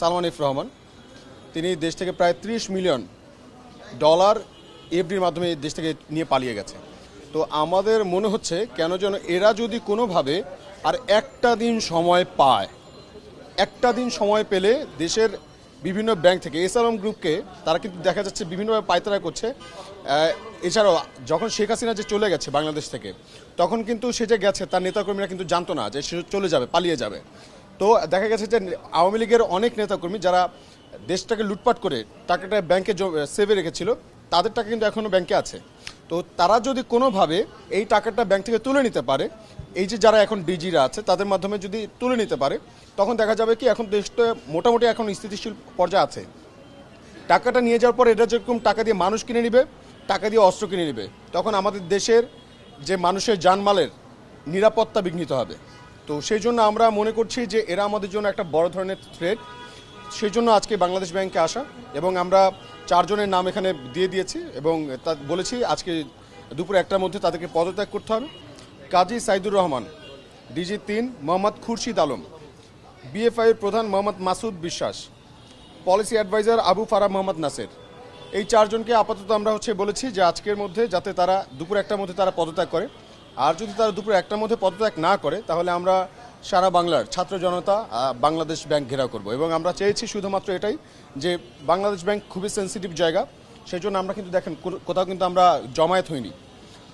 Salman if Rahman. তিনি দেশ থেকে প্রায় ত্রিশ মিলিয়ন ডলার এফডির মাধ্যমে দেশ থেকে নিয়ে পালিয়ে গেছে। তো আমাদের মনে হচ্ছে কেন যেন এরা যদি কোনোভাবে আর একটা দিন সময় পায়, একটা দিন সময় পেলে দেশের বিভিন্ন ব্যাংক থেকে এসআরএম গ্রুপকে তারা কিন্তু দেখা যাচ্ছে বিভিন্নভাবে পায়তারা করছে। এছাড়াও যখন শেখ হাসিনা যে চলে গেছে বাংলাদেশ থেকে, তখন কিন্তু সে যে গেছে তার নেতাকর্মীরা কিন্তু জানতো না যে সে চলে যাবে, পালিয়ে যাবে। তো দেখা গেছে যে আওয়ামী লীগের অনেক নেতাকর্মী যারা দেশটাকে লুটপাট করে টাকাটা ব্যাংকে সেভে রেখেছিল তাদের টাকা কিন্তু এখনও ব্যাংকে আছে। তো তারা যদি কোনোভাবে এই টাকাটা ব্যাংক থেকে তুলে নিতে পারে, এই যে যারা এখন ডিজিরা আছে, তাদের মাধ্যমে যদি তুলে নিতে পারে, তখন দেখা যাবে কি এখন দেশটা মোটামুটি এখন স্থিতিশীল পর্যায়ে আছে। টাকাটা নিয়ে যাওয়ার পর এটা যেরকম টাকা দিয়ে মানুষ কিনে নিবে, টাকা দিয়ে অস্ত্র কিনে নিবে, তখন আমাদের দেশের যে মানুষের জানমালের নিরাপত্তা বিঘ্নিত হবে। তো সেই জন্য আমরা মনে করছি যে এরা আমাদের জন্য একটা বড় ধরনের থ্রেট সেই জন্য আজকে বাংলাদেশ ব্যাংকে আসা এবং আমরা চারজনের নাম এখানে দিয়ে দিয়েছি এবং তা বলেছি আজকে দুপুর একটার মধ্যে তাদেরকে পদত্যাগ করতে হবে। কাজী সাইদুর রহমান, ডিজি তিন মোহাম্মদ খুরশিদ আলম, বিএফআই এর প্রধান মোহাম্মদ মাসুদ বিশ্বাস, পলিসি অ্যাডভাইজার আবু ফারা মোহাম্মদ নাসের। এই চারজনকে আপাতত আমরা হচ্ছে বলেছি যে আজকের মধ্যে যাতে তারা দুপুর একটার মধ্যে তারা পদত্যাগ করে। আর যদি তারা দুপুর একটার মধ্যে পদত্যাগ না করে, তাহলে আমরা সারা বাংলার ছাত্র জনতা বাংলাদেশ ব্যাংক ঘেরাও করব। এবং আমরা চেয়েছি শুধুমাত্র এটাই যে বাংলাদেশ ব্যাংক খুবই সেন্সিটিভ জায়গা। সেই জন্য আমরা কিন্তু দেখেন কোথাও কিন্তু আমরা জমায়েত হইনি।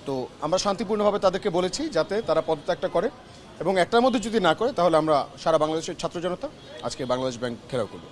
তো আমরা শান্তিপূর্ণভাবে তাদেরকে বলেছি যাতে তারা পদত্যাগটা করে এবং একটার মধ্যে যদি না করে, তাহলে আমরা সারা বাংলাদেশের ছাত্র জনতা আজকে বাংলাদেশ ব্যাংক ঘেরাও করব।